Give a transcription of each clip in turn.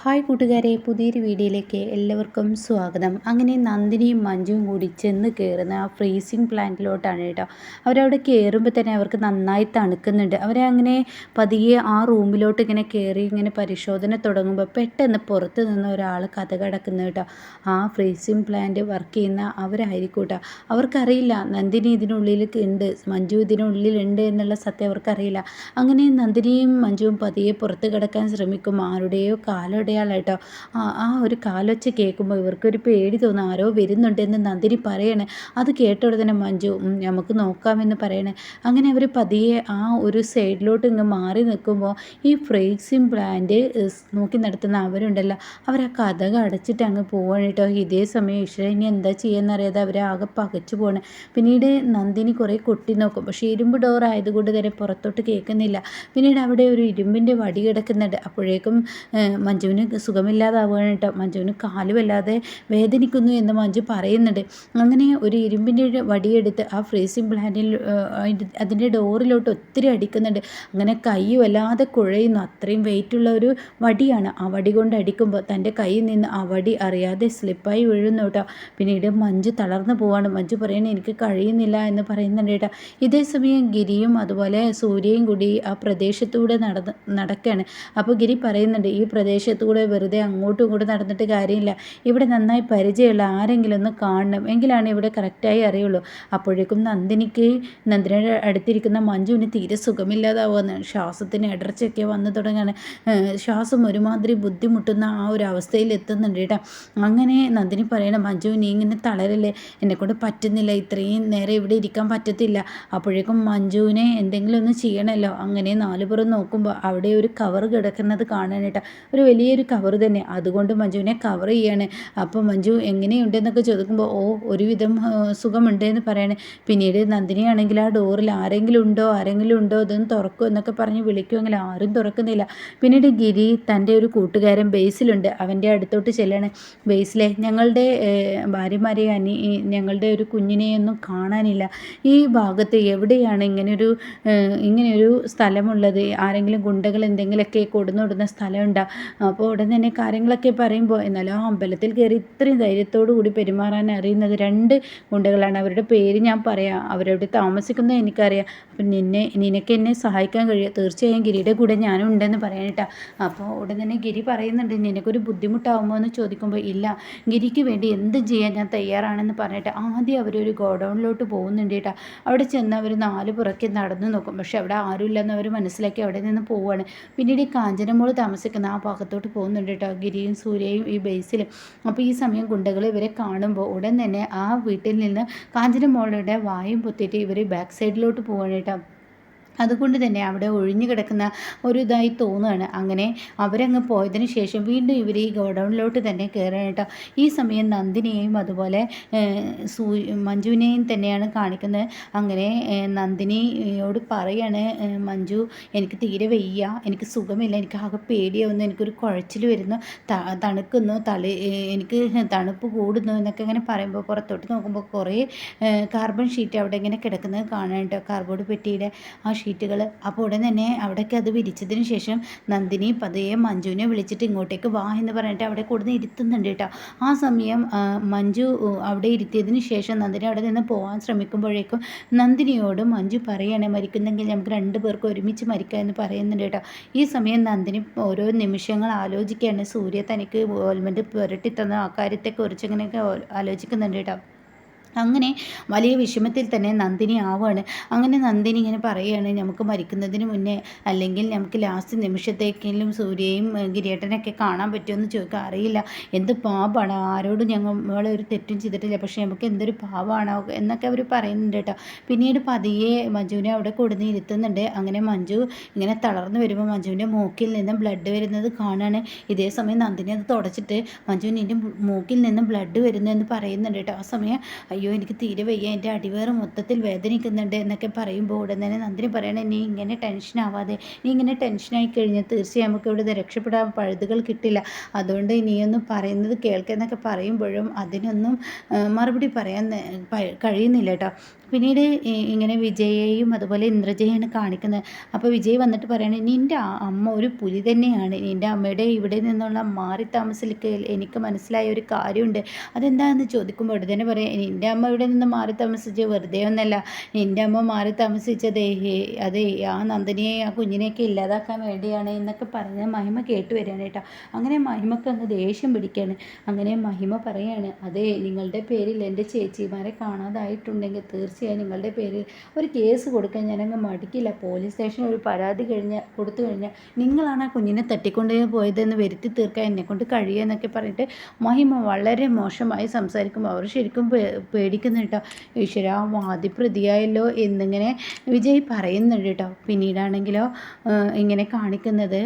Hi കൂട്ടുകാരെ പുതിയൊരു വീഡിയോയിലേക്ക് എല്ലാവർക്കും സ്വാഗതം. അങ്ങനെ നന്ദിനിയും മഞ്ജുവും കൂടി ചെന്ന് കയറുന്ന ആ ഫ്രീസിങ് പ്ലാന്റിലോട്ടാണ് കേട്ടോ. അവരവിടെ കയറുമ്പോൾ തന്നെ അവർക്ക് നന്നായി തണുക്കുന്നുണ്ട്. അവരെ അങ്ങനെ പതിയെ ആ റൂമിലോട്ട് ഇങ്ങനെ കയറി ഇങ്ങനെ പരിശോധന തുടങ്ങുമ്പോൾ പെട്ടെന്ന് പുറത്ത് നിന്ന് ഒരാൾ കഥ കിടക്കുന്നു കേട്ടോ. ആ ഫ്രീസിങ് പ്ലാന്റ് വർക്ക് ചെയ്യുന്ന അവരായിരിക്കും കേട്ടോ. അവർക്കറിയില്ല നന്ദിനി ഇതിനുള്ളിൽ ഉണ്ട് മഞ്ജു ഇതിനുള്ളിലുണ്ട് എന്നുള്ള സത്യം അവർക്കറിയില്ല. അങ്ങനെ നന്ദിനിയും മഞ്ജുവും പതിയെ പുറത്ത് കിടക്കാൻ ശ്രമിക്കും. ആരുടെയോ കാലോ ഇടയാളാട്ടോ ആ ആ ഒരു കാലൊച്ച കേൾക്കുമ്പോൾ ഇവർക്കൊരു പേടി തോന്നും ആരോ വരുന്നുണ്ടെന്ന് നന്ദിനി പറയണേ. അത് കേട്ട ഉടനെ മഞ്ജു നമുക്ക് നോക്കാമെന്ന് പറയണേ. അങ്ങനെ അവർ പതിയെ ആ ഒരു സൈഡിലോട്ട് ഇങ്ങ് മാറി നിൽക്കുമ്പോൾ ഈ ഫ്രേക്സിം പ്ലാന്റ് നോക്കി നടത്തുന്ന അവരുണ്ടല്ലോ അവർ ആ കഥക അടച്ചിട്ട് അങ്ങ് പോവാണ് കേട്ടോ ഇതേ സമയം ഈശ്വര ഇനി എന്താ ചെയ്യുന്നറിയാതെ അവർ ആകെ പകച്ചു പോകണം പിന്നീട് നന്ദിനി കുറേ കൊട്ടി നോക്കും. പക്ഷേ ഇരുമ്പ് ഡോർ ആയതുകൊണ്ട് തന്നെ പുറത്തോട്ട് കേൾക്കുന്നില്ല. പിന്നീട് അവിടെ ഒരു ഇരുമ്പിന്റെ വടി കിടക്കുന്നുണ്ട്. അപ്പോഴേക്കും മഞ്ജുവിന് മഞ്ജുവിന് സുഖമില്ലാതാവുകയാണ് മഞ്ജുവിന് കാൽ വല്ലാതെ വേദനിക്കുന്നു എന്ന് മഞ്ജു പറയുന്നുണ്ട്. അങ്ങനെ ഒരു ഇരുമ്പിന്റെ വടിയെടുത്ത് ആ ഫ്രീസിങ് പ്ലാന്റിൽ അതിന്റെ ഡോറിലോട്ട് ഒത്തിരി അടിക്കുന്നുണ്ട്. അങ്ങനെ കൈ വല്ലാതെ കുഴയുന്നു. അത്രയും വെയിറ്റുള്ള ഒരു വടിയാണ്. ആ വടി കൊണ്ട് അടിക്കുമ്പോൾ തന്റെ കയ്യിൽ നിന്ന് ആ വടി അറിയാതെ സ്ലിപ്പായി വീഴുന്നു കേട്ടോ. പിന്നീട് മഞ്ജു തളർന്നു പോവാണ്. മഞ്ജു പറയണേ എനിക്ക് കഴിയുന്നില്ല എന്ന് പറയുന്നുണ്ട് കേട്ടോ. ഇതേ സമയം ഗിരിയും അതുപോലെ സൂര്യയും കൂടി ആ പ്രദേശത്തൂടെ നടന്ന് നടക്കുകയാണ് അപ്പോൾ ഗിരി പറയുന്നുണ്ട് ഈ പ്രദേശത്ത് കൂടെ വെറുതെ അങ്ങോട്ടും ഇങ്ങോട്ടും നടന്നിട്ട് കാര്യമില്ല. ഇവിടെ നന്നായി പരിചയമുള്ള ആരെങ്കിലും ഒന്ന് കാണണം. എങ്കിലാണ് ഇവിടെ കറക്റ്റായി അറിയുള്ളൂ. അപ്പോഴേക്കും നന്ദിനിക്ക് നന്ദിനിയുടെ അടുത്തിരിക്കുന്ന മഞ്ജുവിന് തീരെ സുഖമില്ലാതാവുമെന്ന് ശ്വാസത്തിന് ഇടർച്ചയൊക്കെ വന്നു തുടങ്ങാണ്. ശ്വാസം ഒരുമാതിരി ബുദ്ധിമുട്ടുന്ന ആ ഒരു അവസ്ഥയിൽ എത്തുന്നുണ്ട് കേട്ടോ. അങ്ങനെ നന്ദിനി പറയണം മഞ്ജു നീ ഇങ്ങനെ തളരല്ലേ? എന്നെക്കൊണ്ട് പറ്റുന്നില്ല. ഇത്രയും നേരം ഇവിടെ ഇരിക്കാൻ പറ്റത്തില്ല. അപ്പോഴേക്കും മഞ്ജുവിനെ എന്തെങ്കിലും ഒന്ന് ചെയ്യണമല്ലോ അങ്ങനെ നാലുപുറം നോക്കുമ്പോൾ അവിടെ ഒരു കവർ കിടക്കുന്നത് കാണാനായിട്ട് ഒരു വലിയ വലിയൊരു കവർ തന്നെ. അതുകൊണ്ട് മഞ്ജുവിനെ കവർ ചെയ്യാണ്. അപ്പോൾ മഞ്ജു എങ്ങനെയുണ്ടെന്നൊക്കെ ചോദിക്കുമ്പോൾ ഓ ഒരുവിധം സുഖമുണ്ട് എന്ന് പറയണേ. പിന്നീട് നന്ദിനിയാണെങ്കിൽ ആ ഡോറിൽ ആരെങ്കിലും ഉണ്ടോ ആരെങ്കിലും ഉണ്ടോ ഇതൊന്ന് തുറക്കും എന്നൊക്കെ പറഞ്ഞ് വിളിക്കുമെങ്കിൽ ആരും തുറക്കുന്നില്ല. പിന്നീട് ഗിരി തന്റെ ഒരു കൂട്ടുകാരൻ ബേസിലുണ്ട്. അവന്റെ അടുത്തോട്ട് ചെല്ലണേ. ബേസിലെ ഞങ്ങളുടെ ഭാര്യമാരെ അനി ഞങ്ങളുടെ ഒരു കുഞ്ഞിനെയൊന്നും കാണാനില്ല. ഈ ഭാഗത്ത് എവിടെയാണ് ഇങ്ങനെയൊരു ഇങ്ങനെയൊരു സ്ഥലമുള്ളത്? ആരെങ്കിലും ഗുണ്ടകൾ എന്തെങ്കിലുമൊക്കെ കൊടുന്നുവിടുന്ന സ്ഥലമുണ്ടോ? അപ്പോൾ ഉടൻ തന്നെ കാര്യങ്ങളൊക്കെ പറയുമ്പോൾ എന്നാലും ആ അമ്പലത്തിൽ കയറി ഇത്രയും ധൈര്യത്തോടു കൂടി പെരുമാറാൻ അറിയുന്നത് രണ്ട് ഗുണ്ടകളാണ്. അവരുടെ പേര് ഞാൻ പറയാം. അവരവിടെ താമസിക്കുന്നത് എനിക്കറിയാം. അപ്പം നിന്നെ നിനക്ക് എന്നെ സഹായിക്കാൻ കഴിയുക തീർച്ചയായും ഗിരിയുടെ കൂടെ ഞാനും ഉണ്ടെന്ന് പറയാനിട്ടാ അപ്പോൾ ഉടൻ തന്നെ ഗിരി പറയുന്നുണ്ട് നിനക്കൊരു ബുദ്ധിമുട്ടാവുമോ? എന്ന് ചോദിക്കുമ്പോൾ ഇല്ല. ഗിരിക്ക് വേണ്ടി എന്ത് ചെയ്യാൻ ഞാൻ തയ്യാറാണെന്ന് പറഞ്ഞിട്ട് ആദ്യം അവരൊരു ഗോഡൗണിലോട്ട് പോകുന്നുണ്ട് കേട്ടോ. അവിടെ ചെന്ന് അവർ നാല് പുറക്കെ നടന്നു നോക്കും. പക്ഷെ അവിടെ ആരുമില്ലെന്ന് അവർ മനസ്സിലാക്കി അവിടെ നിന്ന് പോവുകയാണ്. പിന്നീട് ഈ കാഞ്ചനമോൾ താമസിക്കുന്ന ആ ഭാഗത്തോട്ട് പോകുന്നുണ്ട് കേട്ടോ ഗിരിയും സൂര്യയും ഈ ബേസിലും. അപ്പോൾ ഈ സമയം ഗുണ്ടകൾ ഇവരെ കാണുമ്പോൾ ഉടൻ തന്നെ ആ വീട്ടിൽ നിന്ന് കാഞ്ചനമോളുടെ വായും പൊത്തിയിട്ട് ഇവർ ബാക്ക് സൈഡിലോട്ട് പോവാണ് കേട്ടോ അതുകൊണ്ട് തന്നെ അവിടെ ഒഴിഞ്ഞു കിടക്കുന്ന ഒരു ഇതായി തോന്നുകയാണ്. അങ്ങനെ അവരങ്ങ് പോയതിന് ശേഷം വീണ്ടും ഇവർ ഈ ഗോഡൗണിലോട്ട് തന്നെ കയറാനായിട്ടോ ഈ സമയം നന്ദിനിയെയും അതുപോലെ സൂ മഞ്ജുവിനെയും തന്നെയാണ് കാണിക്കുന്നത്. അങ്ങനെ നന്ദിനിയോട് പറയാണ് മഞ്ജു എനിക്ക് തീരെ വയ്യ എനിക്ക് സുഖമില്ല എനിക്ക് ആകെ പേടിയാവുന്നു എനിക്കൊരു കുഴച്ചിൽ വരുന്നു തണുക്കുന്നു തളി എനിക്ക് തണുപ്പ് കൂടുന്നു എന്നൊക്കെ ഇങ്ങനെ പറയുമ്പോൾ പുറത്തോട്ട് നോക്കുമ്പോൾ കുറേ കാർബൺ ഷീറ്റ് അവിടെ ഇങ്ങനെ കിടക്കുന്നത് കാണാനായിട്ടോ കാർബോർഡ് പെട്ടിയുടെ ആ ഷീറ്റുകൾ അപ്പോൾ ഉടൻ തന്നെ അവിടേക്ക് അത് വിരിച്ചതിന് ശേഷം നന്ദിനി പതിയെ മഞ്ജുവിനെ വിളിച്ചിട്ട് ഇങ്ങോട്ടേക്ക് വാ എന്ന് പറഞ്ഞിട്ട് അവിടെ കൊടുന്ന് ഇരുത്തുന്നുണ്ട് കേട്ടോ. ആ സമയം മഞ്ജു അവിടെ ഇരുത്തിയതിന് ശേഷം നന്ദിനി അവിടെ നിന്ന് പോകാൻ ശ്രമിക്കുമ്പോഴേക്കും നന്ദിനിയോട് മഞ്ജു പറയണേ മരിക്കുന്നെങ്കിൽ നമുക്ക് രണ്ട് പേർക്ക് ഒരുമിച്ച് മരിക്കാം എന്ന് പറയുന്നുണ്ട് കേട്ടോ. ഈ സമയം നന്ദിനി ഓരോ നിമിഷങ്ങൾ ആലോചിക്കുകയാണ്. സൂര്യ തനിക്ക് ഗവൺമെന്റ് പുരട്ടി തന്ന ആ കാര്യത്തെക്കുറിച്ച് ഇങ്ങനെയൊക്കെ ആലോചിക്കുന്നുണ്ട് കേട്ടോ. അങ്ങനെ വലിയ വിഷമത്തിൽ തന്നെ നന്ദിനി ആവുകയാണ് അങ്ങനെ നന്ദിനി ഇങ്ങനെ പറയുകയാണ് നമുക്ക് മരിക്കുന്നതിന് മുന്നേ അല്ലെങ്കിൽ നമുക്ക് ലാസ്റ്റ് നിമിഷത്തേക്കെങ്കിലും സൂര്യയും ഗിരിയേട്ടനൊക്കെ കാണാൻ പറ്റുമെന്ന് ചോദിക്കാൻ അറിയില്ല. എന്ത് പാപാണ്? ആരോടും ഞങ്ങൾ ഒരു തെറ്റും ചെയ്തിട്ടില്ല. പക്ഷേ നമുക്ക് എന്തൊരു പാപമാണ് എന്നൊക്കെ അവർ പറയുന്നുണ്ട് കേട്ടോ. പിന്നീട് പതിയെ മഞ്ജുവിനെ അവിടെ കൊടുന്ന് ഇരുത്തുന്നുണ്ട്. അങ്ങനെ മഞ്ജു ഇങ്ങനെ തളർന്നു വരുമ്പോൾ മഞ്ജുവിന്റെ മൂക്കിൽ നിന്ന് ബ്ലഡ് വരുന്നത് കാണാണ്. ഇതേ സമയം നന്ദിനി അത് തുടച്ചിട്ട് മഞ്ജുവിന്റെ മൂക്കിൽ നിന്ന് ബ്ലഡ് വരുന്നു എന്ന് പറയുന്നുണ്ട് കേട്ടോ. ആ സമയം അയ്യോ എനിക്ക് തീരെ വയ്യ. എന്റെ അടിവേറ് മൊത്തത്തിൽ വേദനിക്കുന്നുണ്ട് എന്നൊക്കെ പറയുമ്പോൾ ഉടൻ തന്നെ നന്ദിനി പറയണേ നീ ഇങ്ങനെ ടെൻഷൻ ആവാതെ നീ ഇങ്ങനെ ടെൻഷനായി കഴിഞ്ഞാൽ തീർച്ചയായും നമുക്ക് ഇവിടെ രക്ഷപ്പെടാൻ പഴുതുകൾ കിട്ടില്ല. അതുകൊണ്ട് നീയൊന്നും പറയുന്നത് കേൾക്കുന്നൊക്കെ പറയുമ്പോഴും അതിനൊന്നും മറുപടി പറയാൻ കഴിയുന്നില്ല കേട്ടോ. പിന്നീട് ഇങ്ങനെ വിജയെയും അതുപോലെ ഇന്ദ്രജയാണ് കാണിക്കുന്നത്. അപ്പോൾ വിജയ് വന്നിട്ട് പറയണേ നിന്റെ അമ്മ ഒരു പുലി തന്നെയാണ്. നിന്റെ അമ്മയുടെ ഇവിടെ നിന്നുള്ള മാറി താമസിക്കൽ എനിക്ക് മനസ്സിലായ ഒരു കാര്യമുണ്ട്. അതെന്താണെന്ന് ചോദിക്കുമ്പോൾ ഇവിടെ തന്നെ പറയാം നിന്റെ അമ്മ ഇവിടെ നിന്ന് മാറി താമസിച്ച് വെറുതെ ഒന്നല്ല. നിന്റെ അമ്മ മാറി താമസിച്ചതേ അതെ ആ നന്ദിനിയെ ആ കുഞ്ഞിനെയൊക്കെ ഇല്ലാതാക്കാൻ വേണ്ടിയാണ് എന്നൊക്കെ പറഞ്ഞ് മഹിമ കേട്ട് വരികയാണ് കേട്ടോ. അങ്ങനെ മഹിമക്ക് അങ്ങ് ദേഷ്യം പിടിക്കുകയാണ് അങ്ങനെ മഹിമ പറയാണ് അതെ നിങ്ങളുടെ പേരിൽ എന്റെ ചേച്ചിമാരെ കാണാതായിട്ടുണ്ടെങ്കിൽ തീർച്ചയായും തീർച്ചയായും നിങ്ങളുടെ പേരിൽ ഒരു കേസ് കൊടുക്കാൻ ഞാനങ്ങ് മടിക്കില്ല. പോലീസ് സ്റ്റേഷനിൽ ഒരു പരാതി കഴിഞ്ഞാൽ കൊടുത്തു കഴിഞ്ഞാൽ നിങ്ങളാണ് ആ കുഞ്ഞിനെ തട്ടിക്കൊണ്ട് പോയതെന്ന് വരുത്തി തീർക്കാൻ എന്നെക്കൊണ്ട് കഴിയുമെന്നൊക്കെ പറഞ്ഞിട്ട് മഹിമ വളരെ മോശമായി സംസാരിക്കുമ്പോൾ അവർ ശരിക്കും പേടിക്കുന്നു കേട്ടോ. ഈശ്വര വാദിപ്രതിയായല്ലോ എന്നിങ്ങനെ വിജയ് പറയുന്നുണ്ട് കേട്ടോ. പിന്നീടാണെങ്കിലോ ഇങ്ങനെ കാണിക്കുന്നത്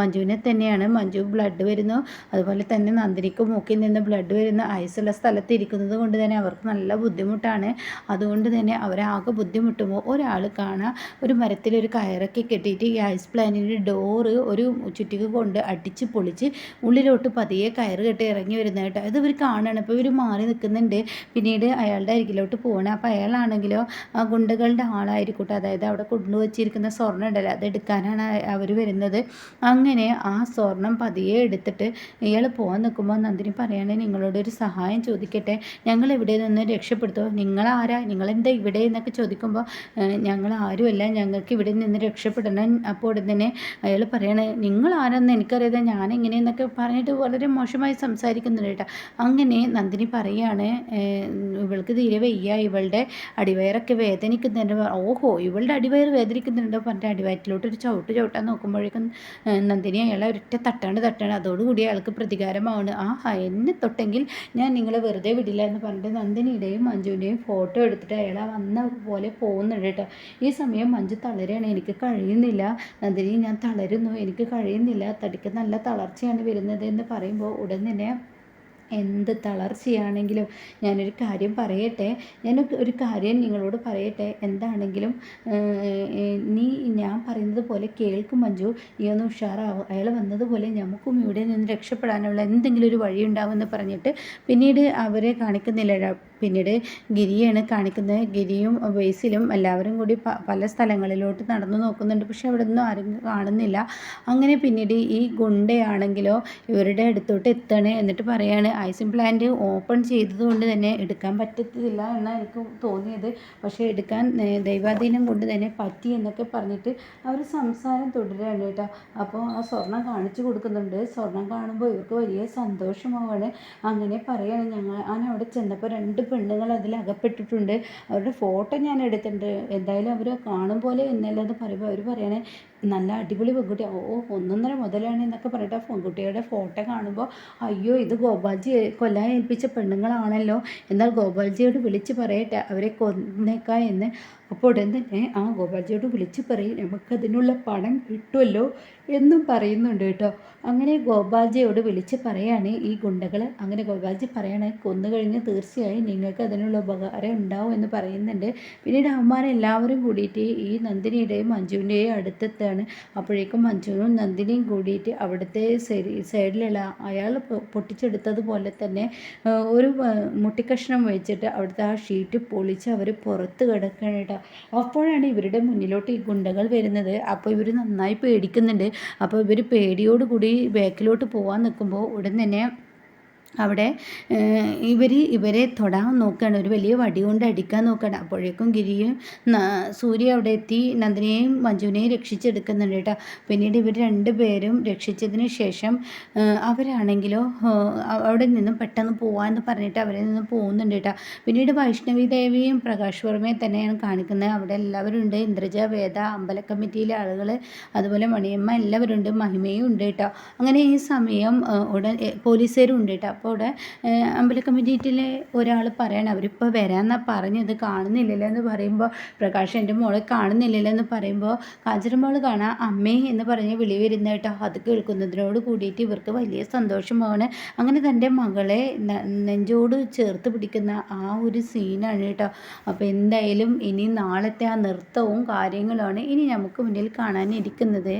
മഞ്ജുവിനെ തന്നെയാണ്. മഞ്ജു ബ്ലഡ് വരുന്നു. അതുപോലെ തന്നെ നന്ദിനിക്ക് മൂക്കിൽ നിന്ന് ബ്ലഡ് വരുന്ന ഐസുള്ള സ്ഥലത്ത് ഇരിക്കുന്നത് കൊണ്ട് തന്നെ അവർക്ക് നല്ല ബുദ്ധിമുട്ടാണ്. അതുകൊണ്ട് തന്നെ അവരാകെ ബുദ്ധിമുട്ടുമ്പോൾ ഒരാൾ കാണാൻ ഒരു മരത്തിലൊരു കയറൊക്കെ കെട്ടിയിട്ട് ഈ ഐസ് പ്ലാനിന്റെ ഡോറ് ഒരു ചുറ്റിക കൊണ്ട് അടിച്ച് പൊളിച്ച് ഉള്ളിലോട്ട് പതിയെ കയറ് കെട്ടി ഇറങ്ങി വരുന്നതായിട്ട് അത് ഇവർ കാണണം. അപ്പോൾ ഇവർ മാറി നിൽക്കുന്നുണ്ട്. പിന്നീട് അയാളുടെ അരികിലോട്ട് പോകണം അപ്പോൾ അയാളാണെങ്കിലോ ആ ഗുണ്ടകളുടെ ആളായിരിക്കട്ടെ. അതായത് അവിടെ കൊണ്ടുവച്ചിരിക്കുന്ന സ്വർണം ഉണ്ടല്ലോ അത് എടുക്കാനാണ് അവർ വരുന്നത്. അങ്ങനെ ആ സ്വർണം പതിയെ എടുത്തിട്ട് ഇയാൾ പോകാൻ നിൽക്കുമ്പോൾ നന്ദിനി പറയുകയാണെങ്കിൽ നിങ്ങളോട് ഒരു സഹായം ചോദിക്കട്ടെ. ഞങ്ങൾ ഇവിടെ നിന്ന് രക്ഷപ്പെടുത്തുമോ നിങ്ങളാരാ? നിങ്ങളെന്ത് എന്താ ഇവിടെ എന്നൊക്കെ ചോദിക്കുമ്പോൾ ഞങ്ങൾ ആരുമല്ല ഞങ്ങൾക്ക് ഇവിടെ നിന്ന് രക്ഷപ്പെടണം. അപ്പോൾ ഉടൻ തന്നെ അയാൾ പറയണേ നിങ്ങൾ ആരെന്ന് എനിക്കറിയാതെ ഞാൻ എങ്ങനെയെന്നൊക്കെ പറഞ്ഞിട്ട് വളരെ മോശമായി സംസാരിക്കുന്നുണ്ട് കേട്ടോ. അങ്ങനെ നന്ദിനി പറയാണ് ഇവൾക്ക് തീരെ വയ്യ ഇവളുടെ അടിവയറൊക്കെ വേദനിക്കുന്നുണ്ട്. ഓഹോ ഇവളുടെ അടിവയർ വേദനിക്കുന്നുണ്ടോ പറഞ്ഞിട്ട് അടിവയറ്റിലോട്ട് ഒരു ചവിട്ട് ചവിട്ടാൻ നോക്കുമ്പോഴേക്കും നന്ദിനി അയാളെ ഒരിറ്റ തട്ടാണ് തട്ടാണ്. അതോടുകൂടി അയാൾക്ക് പ്രതികാരമാണ് ആ എന്നെ തൊട്ടെങ്കിൽ ഞാൻ നിങ്ങളെ വെറുതെ വിടില്ല എന്ന് പറഞ്ഞിട്ട് നന്ദിനിയുടെയും മഞ്ജുവിന്റെയും ഫോട്ടോ എടുത്തിട്ട് അയാൾ വന്ന പോലെ പോകുന്നുണ്ട് കേട്ടോ. ഈ സമയം മഞ്ജു തളരുകയാണ്. എനിക്ക് കഴിയുന്നില്ല. നന്ദിനി ഞാൻ തളരുന്നു. എനിക്ക് കഴിയുന്നില്ല. തടിക്ക് നല്ല തളർച്ചയാണ് വരുന്നത് എന്ന് പറയുമ്പോൾ ഉടൻ തന്നെ എന്ത് തളർച്ചയാണെങ്കിലും ഞാനൊരു കാര്യം പറയട്ടെ? ഞാൻ ഒരു കാര്യം നിങ്ങളോട് പറയട്ടെ? എന്താണെങ്കിലും നീ ഞാൻ പറയുന്നത് പോലെ കേൾക്കും മഞ്ജു. നീ ഒന്ന് ഉഷാറാവും. അയാൾ വന്നതുപോലെ നമുക്കും ഇവിടെ നിന്ന് രക്ഷപ്പെടാനുള്ള എന്തെങ്കിലും ഒരു വഴി ഉണ്ടാവുമെന്ന് പറഞ്ഞിട്ട് പിന്നീട് അവരെ കാണിക്കുന്നില്ല. പിന്നീട് ഗിരിയാണ് കാണിക്കുന്നത്. ഗിരിയും ബേസിലും എല്ലാവരും കൂടി പല സ്ഥലങ്ങളിലോട്ട് നടന്നു നോക്കുന്നുണ്ട്. പക്ഷേ അവിടെ ഒന്നും ആരും കാണുന്നില്ല. അങ്ങനെ പിന്നീട് ഈ ഗുണ്ടയാണെങ്കിലോ ഇവരുടെ അടുത്തോട്ട് എത്തണേ എന്നിട്ട് പറയാണ് ഐസിൻ പ്ലാന്റ് ഓപ്പൺ ചെയ്തതുകൊണ്ട് തന്നെ എടുക്കാൻ പറ്റത്തില്ല എന്നാണ് എനിക്ക് തോന്നിയത്. പക്ഷേ എടുക്കാൻ ദൈവാധീനം കൊണ്ട് തന്നെ പറ്റി എന്നൊക്കെ പറഞ്ഞിട്ട് അവർ സംസാരം തുടരുകയാണ് കേട്ടോ. അപ്പോൾ ആ സ്വർണം കാണിച്ചു കൊടുക്കുന്നുണ്ട്. സ്വർണം കാണുമ്പോൾ ഇവർക്ക് വലിയ സന്തോഷമാവാണ്. അങ്ങനെ പറയുകയാണ് ഞങ്ങൾ. ഞാൻ അവിടെ ചെന്നപ്പോൾ രണ്ട് പെണ്ണുങ്ങൾ അതിൽ അകപ്പെട്ടിട്ടുണ്ട്. അവരുടെ ഫോട്ടോ ഞാൻ എടുത്തിട്ടുണ്ട്. എന്തായാലും അവർ കാണും പോലെ എന്നല്ലെന്ന് പറയുമ്പോൾ അവർ പറയണേ നല്ല അടിപൊളി പെൺകുട്ടി ഓ ഒന്നൊന്നര മുതലാണ് എന്നൊക്കെ പറഞ്ഞിട്ട് ആ പെൺകുട്ടിയുടെ ഫോട്ടോ കാണുമ്പോൾ അയ്യോ ഇത് ഗോപാൽജി കൊല്ലാൻ ഏൽപ്പിച്ച പെണ്ണുങ്ങളാണല്ലോ. എന്നാൽ ഗോപാൽജിയോട് വിളിച്ച് പറയട്ടെ അവരെ കൊന്നേക്ക എന്ന്. അപ്പോൾ ഉടൻ തന്നെ ആ ഗോപാൽജിയോട് വിളിച്ച് പറയും നമുക്കതിനുള്ള പണം കിട്ടുമല്ലോ എന്നും പറയുന്നുണ്ട് കേട്ടോ. അങ്ങനെ ഗോപാൽജിയോട് വിളിച്ച് പറയാണ് ഈ ഗുണ്ടകൾ അങ്ങനെ ഗോപാൽജി പറയണേ കൊന്നു കഴിഞ്ഞ് തീർച്ചയായും നിങ്ങൾക്ക് അതിനുള്ള ഉപകാരം ഉണ്ടാവും എന്ന് പറയുന്നുണ്ട്. പിന്നീട് അവന്മാരെല്ലാവരും കൂടിയിട്ട് ഈ നന്ദിനിയുടെയും മഞ്ജുവിന്റെയും അടുത്തെത്താണ്. അപ്പോഴേക്കും മഞ്ജുവിനും നന്ദിനിയും കൂടിയിട്ട് അവിടുത്തെ സൈഡിലുള്ള അയാൾ പൊട്ടിച്ചെടുത്തതുപോലെ തന്നെ ഒരു മുട്ടിക്കഷ്ണം വെച്ചിട്ട് അവിടുത്തെ ആ ഷീറ്റ് പൊളിച്ച് അവർ പുറത്ത് കിടക്കണേട്ടോ അപ്പോഴാണ് ഇവരുടെ മുന്നിലോട്ട് ഈ ഗുണ്ടകൾ വരുന്നത്. അപ്പോൾ ഇവർ നന്നായി പേടിക്കുന്നുണ്ട്. അപ്പോൾ ഇവർ പേടിയോടുകൂടി ബാക്കിലോട്ട് പോകാൻ നിൽക്കുമ്പോൾ ഉടൻ തന്നെ അവിടെ ഇവർ ഇവരെ തൊടാൻ നോക്കുകയാണ് ഒരു വലിയ വടി കൊണ്ട് അടിക്കാൻ നോക്കുകയാണ് അപ്പോഴേക്കും ഗിരിയും സൂര്യ അവിടെ എത്തി. നന്ദിനെയും മഞ്ജുവിനെയും രക്ഷിച്ചെടുക്കുന്നുണ്ട് കേട്ടോ. പിന്നീട് ഇവർ രണ്ടുപേരും രക്ഷിച്ചതിന് ശേഷം അവരാണെങ്കിലോ അവിടെ നിന്നും പെട്ടെന്ന് പോകാമെന്ന് പറഞ്ഞിട്ട് അവരിൽ നിന്ന് പോകുന്നുണ്ട് കേട്ടോ. പിന്നീട് വൈഷ്ണവി ദേവിയും പ്രകാശ് വർമ്മയെ തന്നെയാണ് കാണിക്കുന്നത്. അവിടെ എല്ലാവരും ഉണ്ട്. ഇന്ദ്രജ വേദ അമ്പല കമ്മിറ്റിയിലെ ആളുകൾ അതുപോലെ മണിയമ്മ എല്ലാവരുണ്ട് മഹിമയും ഉണ്ട് കേട്ടോ. അങ്ങനെ ഈ സമയം ഉടൻ പോലീസുകാരും ഉണ്ട് കേട്ടോ. അപ്പോൾ ഇവിടെ അമ്പല കമ്മിറ്റിയിലെ ഒരാൾ പറയണം അവരിപ്പോൾ വരാമെന്നാണ് പറഞ്ഞത് കാണുന്നില്ലല്ലോ എന്ന് പറയുമ്പോൾ പ്രകാശ് എന്റെ മോളെ കാണുന്നില്ലല്ലോ എന്ന് പറയുമ്പോൾ കാഞ്ചനമോൾ കാണാം അമ്മേ എന്ന് പറഞ്ഞ് വിളി വരുന്ന കേട്ടോ. അത് കേൾക്കുന്നതിനോട് കൂടിയിട്ട് ഇവർക്ക് വലിയ സന്തോഷമാണ് അങ്ങനെ തന്റെ മകളെ നെഞ്ചോട് ചേർത്ത് പിടിക്കുന്ന ആ ഒരു സീനാണ് കേട്ടോ. അപ്പോൾ എന്തായാലും ഇനി നാളത്തെ ആ നൃത്തവും കാര്യങ്ങളുമാണ് ഇനി നമുക്ക് മുന്നിൽ കാണാനിരിക്കുന്നത്.